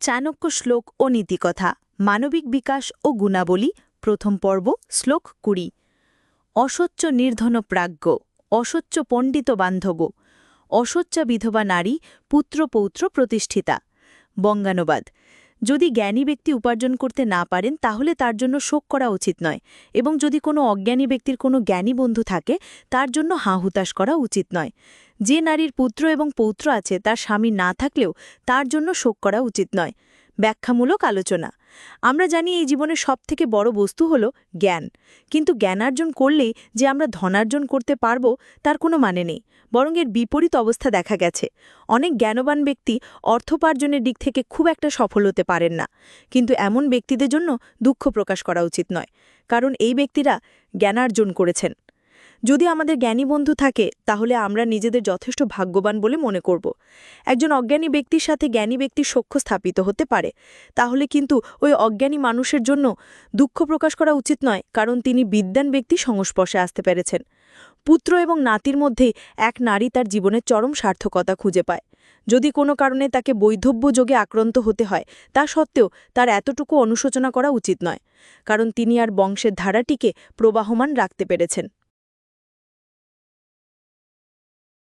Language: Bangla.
চাণক্য শ্লোক ও নীতিকথা, মানবিক বিকাশ ও গুণাবলী, প্রথম পর্ব, শ্লোক কুড়ি। অসচ্চ নির্ধন প্রাজ্ঞ, অসচ্চ পণ্ডিত বান্ধব, অসচ্চা বিধবা নারী, পুত্র পৌত্র প্রতিষ্ঠিতা। বঙ্গানুবাদ, যদি জ্ঞানী ব্যক্তি উপার্জন করতে না পারেন, তাহলে তার জন্য শোক করা উচিত নয় এবং যদি কোনো অজ্ঞানী ব্যক্তির কোনো জ্ঞানী বন্ধু থাকে, তার জন্য হাহুতাশ করা উচিত নয়। যে নারীর পুত্র এবং পৌত্র আছে, তার স্বামী না থাকলেও তার জন্য শোক করা উচিত নয়। ব্যাখ্যামূলক আলোচনা। আমরা জানি এই জীবনের সবথেকে বড় বস্তু হল জ্ঞান। কিন্তু জ্ঞানার্জন করলেই যে আমরা ধনার্জন করতে পারব, তার কোনো মানে নেই। বরং এর বিপরীত অবস্থা দেখা গেছে। অনেক জ্ঞানবান ব্যক্তি অর্থোপার্জনের দিক থেকে খুব একটা সফল হতে পারেন না। কিন্তু এমন ব্যক্তিদের জন্য দুঃখ প্রকাশ করা উচিত নয়। কারণ এই ব্যক্তিরা জ্ঞানার্জন করেছেন। যদি আমাদের জ্ঞানী বন্ধু থাকে, তাহলে আমরা নিজেদের যথেষ্ট ভাগ্যবান বলে মনে করব। একজন অজ্ঞানী ব্যক্তির সাথে জ্ঞানী ব্যক্তির সখ্য স্থাপিত হতে পারে। তাহলে কিন্তু ওই অজ্ঞানী মানুষের জন্য দুঃখ প্রকাশ করা উচিত নয়, কারণ তিনি বিদ্যান ব্যক্তি সংস্পর্শে আসতে পেরেছেন। পুত্র এবং নাতির মধ্যেই এক নারী তার জীবনের চরম সার্থকতা খুঁজে পায়। যদি কোনো কারণে তাকে বৈধব্য যোগে আক্রান্ত হতে হয়, তা সত্ত্বেও তার এতটুকু অনুশোচনা করা উচিত নয়, কারণ তিনি আর বংশের ধারাটিকে প্রবাহমান রাখতে পেরেছেন।